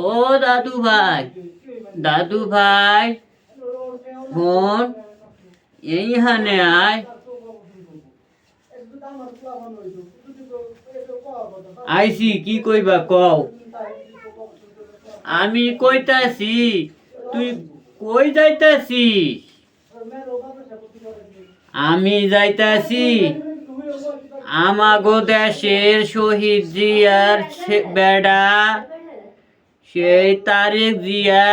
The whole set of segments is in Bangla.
ও দাদু ভাই দাদু ভাই ফোন এইখানে আয়। আইসি, কি কইবা কও? আমি কইতাছি, তুই কই যাইতাছি আমি যাইতাছি। আমাগো দেশের শহীদ জিয়ার বেডা, সেই তারেক জিয়া,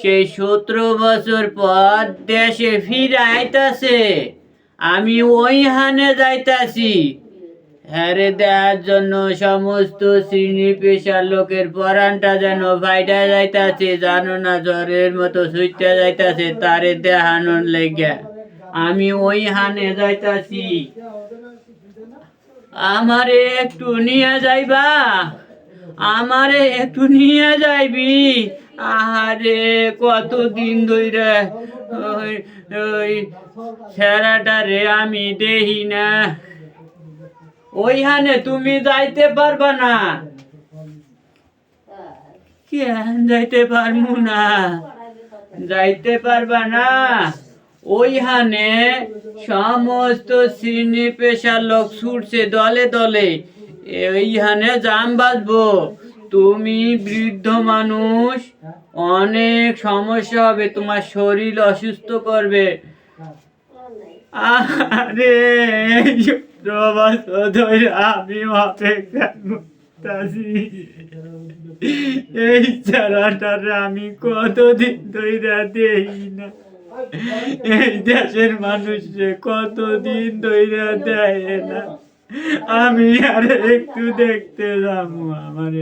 সেই সতেরো বছর পর দেশে ফিরে আইতাছে আমি ওইখানে যাইতাছি। হ্যারে দেওয়ার জন্য সমস্ত শ্রেণি পেশার লোকের পরানটা যেন ফাইটা যাইতাছে, জানো না জ্বরের মতো সুইটা যাইতাছে, তারে দেহানোর লেগে আমি ওইখানে যাইতাছি। আমারে একটু নিয়ে যাইবা? আমারে একটু নিয়ে যাইবি? আহারে, কতদিন ধরে ওই ওই ছেড়াটা রে আমি দেহি না। ওইখানে তুমি যাইতে পারবা না। কেন যাইতে পারব না? যাইতে পারবা না? ওইখানে সমস্ত শ্রেণি পেশার লোক ছুটছে দলে দলে। এইখানে জাম বাঁধবো। তুমি বৃদ্ধ মানুষ, অনেক সমস্যা হবে, তোমার শরীর অসুস্থ করবে। আরে আমি এই চারাটারে আমি কতদিন ধরে দেই না। এই দেশের মানুষে কতদিন ধরে দেয় না। আমি আর একটু দেখতে যাব আমার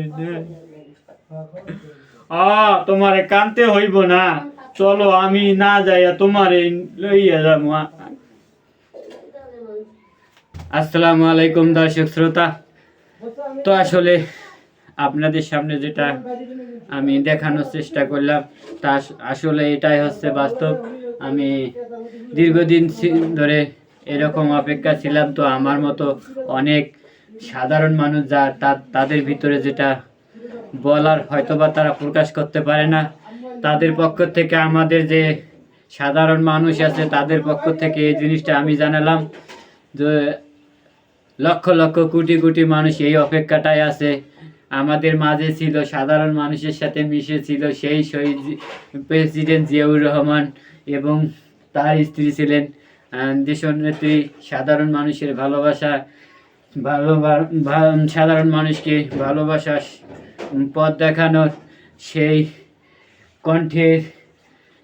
আ, তোমারে কানতে হইব না। চলো, আমি না যাইয়া তোমারে লইয়া যাব আসসালামু আলাইকুম দর্শক শ্রোতা। তো আসলে আপনাদের সামনে যেটা আমি দেখানোর চেষ্টা করলাম, তা আসলে এটাই হচ্ছে বাস্তব। আমি দীর্ঘদিন ধরে এরকম অপেক্ষা ছিলাম, তো আমার মতো অনেক সাধারণ মানুষ যা তাদের ভিতরে যেটা বলার হয়তোবা তারা প্রকাশ করতে পারে না। তাদের পক্ষ থেকে আমাদের যে সাধারণ মানুষ আছে, তাদের পক্ষ থেকে এই জিনিসটা আমি জানালাম যে লক্ষ লক্ষ কোটি কোটি মানুষ এই অপেক্ষাটায় আছে। আমাদের মাঝে ছিল সাধারণ মানুষের সাথে মিশে ছিল সেই শহীদ প্রেসিডেন্ট জিয়াউর রহমান এবং তার স্ত্রী ছিলেন দেশনেত্রী সাধারণ মানুষের ভালোবাসা, ভালো সাধারণ মানুষকে ভালোবাসা পথ দেখানোর সেই কণ্ঠের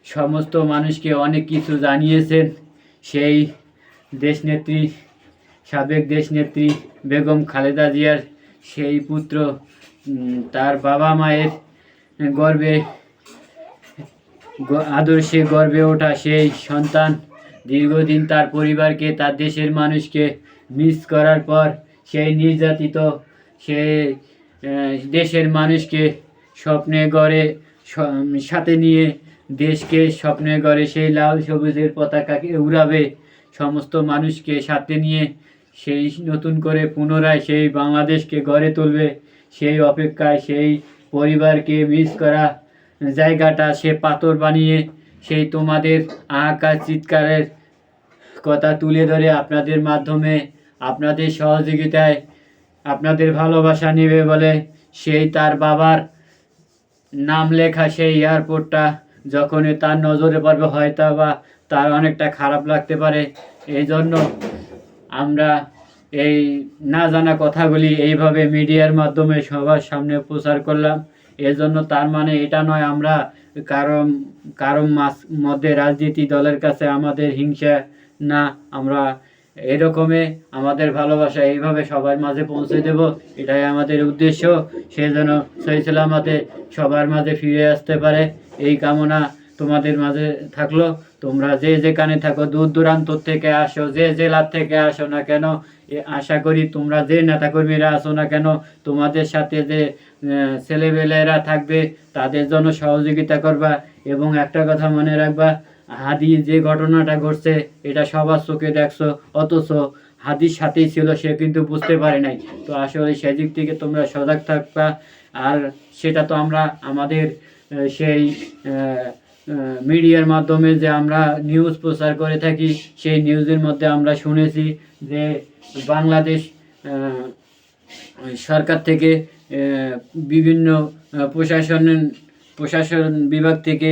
সমস্ত মানুষকে অনেক কিছু জানিয়েছেন। সেই দেশনেত্রী সাবেক দেশনেত্রী বেগম খালেদা জিয়ার সেই পুত্র তার বাবা মায়ের গর্বে আদর্শে গর্বে ওঠা সেই সন্তান দীর্ঘদিন তার পরিবারকে, তার দেশের মানুষকে মিস করার পর সেই নির্যাতিত সে দেশের মানুষকে স্বপ্নে গড়ে সাথে নিয়ে দেশকে স্বপ্নে গড়ে সেই লাল সবুজের পতাকাকে উড়াবে, সমস্ত মানুষকে সাথে নিয়ে সেই নতুন করে পুনরায় সেই বাংলাদেশকে গড়ে তুলবে। সেই অপেক্ষায় সেই পরিবারকে মিস করা জায়গাটা, সে পাথর বানিয়ে, সেই তোমাদের আহাকার চিৎকারের কথা তুলে ধরে আপনাদের মাধ্যমে, আপনাদের সহযোগিতায় আপনাদের ভালোবাসা নেবে বলে সেই তার বাবার নাম লেখা সেই এয়ারপোর্টটা, যখনই তার নজরে পড়বে হয়তো বা তার অনেকটা খারাপ লাগতে পারে। এই জন্য আমরা এই না জানা কথাগুলি এইভাবে মিডিয়ার মাধ্যমে সবার সামনে প্রচার করলাম। এজন্য তার মানে এটা নয় আমরা কারও কারও মধ্যে রাজনীতি দলের কাছে আমাদের হিংসা, না, আমরা এরকমে আমাদের ভালোবাসা এইভাবে সবার মাঝে পৌঁছে দেব, এটাই আমাদের উদ্দেশ্য। সে যেন সহি সালামতে সবার মাঝে ফিরে আসতে পারে, এই কামনা তোমাদের মাঝে থাকল। তোমরা যে যেখানে থাকো, দূর দূরান্ত থেকে আসো, যে জেলার থেকে আসো না কেন আশা করি তোমরা যে নেতাকর্মীরা আসো না কেন, তোমাদের সাথে যে ছেলেবেলেরা থাকবে, তাদের জন্য সহযোগিতা করবা এবং একটা কথা মনে রাখবা, হাদি যে ঘটনাটা ঘটছে, এটা সবার চোখে দেখছ, অথচ হাদির সাথেই ছিল, সে কিন্তু বুঝতে পারে নাই। তো আসলে সেদিক থেকে তোমরা সজাগ থাকবা, আর সেটা তো আমরা, আমাদের সেই মিডিয়ার মাধ্যমে যে আমরা নিউজ প্রচার করে থাকি সেই নিউজের মধ্যে আমরা শুনেছি যে বাংলাদেশ সরকার থেকে বিভিন্ন আহ, প্রশাসন বিভাগ থেকে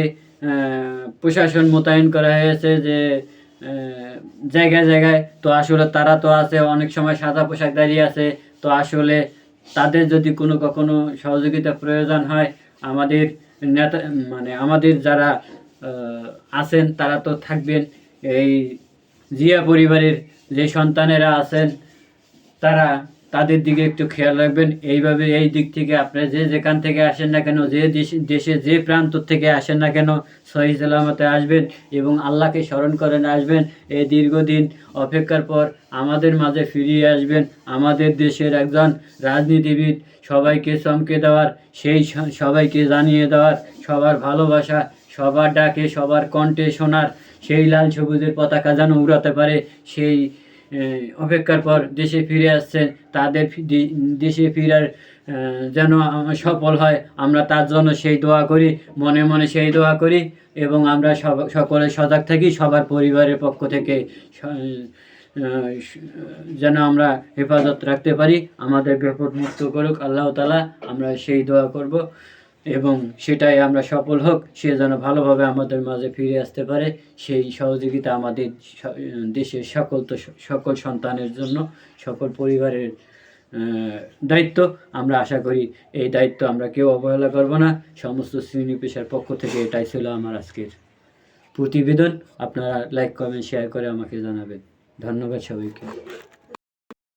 প্রশাসন মোতায়েন করা হয়েছে যে জায়গায় জায়গায় তো আসলে তারা তো আছে অনেক সময় সাদা পোশাক দাঁড়িয়ে আছে তো আসলে তাদের যদি কোনো কখনো সহযোগিতা প্রয়োজন হয় আমাদের নেতা মানে আমাদের যারা আছেন তারা তো থাকবেন। এই জিয়া পরিবারের যে সন্তানেরা আছেন, তারা তাদের দিকে একটু খেয়াল রাখবেন। এইভাবে এই দিক থেকে আপনারা যে যেখান থেকে আসেন না কেন, যে দেশ- যে প্রান্ত থেকে আসেন না কেন, সহি সালামতে আসবেন এবং আল্লাহকে স্মরণ করেন, আসবেন। এই দীর্ঘদিন অপেক্ষার পর আমাদের মাঝে ফিরিয়ে আসবেন। আমাদের দেশের একজন রাজনীতিবিদ সবাইকে চমকে দেওয়ার, সেই সবাইকে জানিয়ে দেওয়ার, সবার ভালোবাসা, সবার ডাকে, সবার কণ্ঠে শোনার, সেই লাল সবুজের পতাকা যেন উড়াতে পারে, সেই অপেক্ষার পর দেশে ফিরে আসছেন। তাদের দেশে ফিরার যেন সফল হয়, আমরা তার জন্য সেই দোয়া করি, মনে মনে সেই দোয়া করি এবং আমরা সকলে সজাগ থাকি, সবার পরিবারের পক্ষ থেকে যেন আমরা হেফাজত রাখতে পারি। আমাদের বিপদ মুক্ত করুক, আল্লাহ তালা, আমরা সেই দোয়া করব। এবং সেটাই আমরা সফল হোক, সে যেন ভালোভাবে আমাদের মাঝে ফিরে আসতে পারে, সেই সহযোগিতা আমাদের দেশের সকল তো সকল সন্তানের জন্য, সকল পরিবারের দায়িত্ব। আমরা আশা করি এই দায়িত্ব আমরা কেউ অবহেলা করব না। সমস্ত শ্রেণি পেশার পক্ষ থেকে এটাই ছিল আমার আজকের প্রতিবেদন। আপনারা লাইক কমেন্ট শেয়ার করে আমাকে জানাবেন। ধন্যবাদ সবাইকে।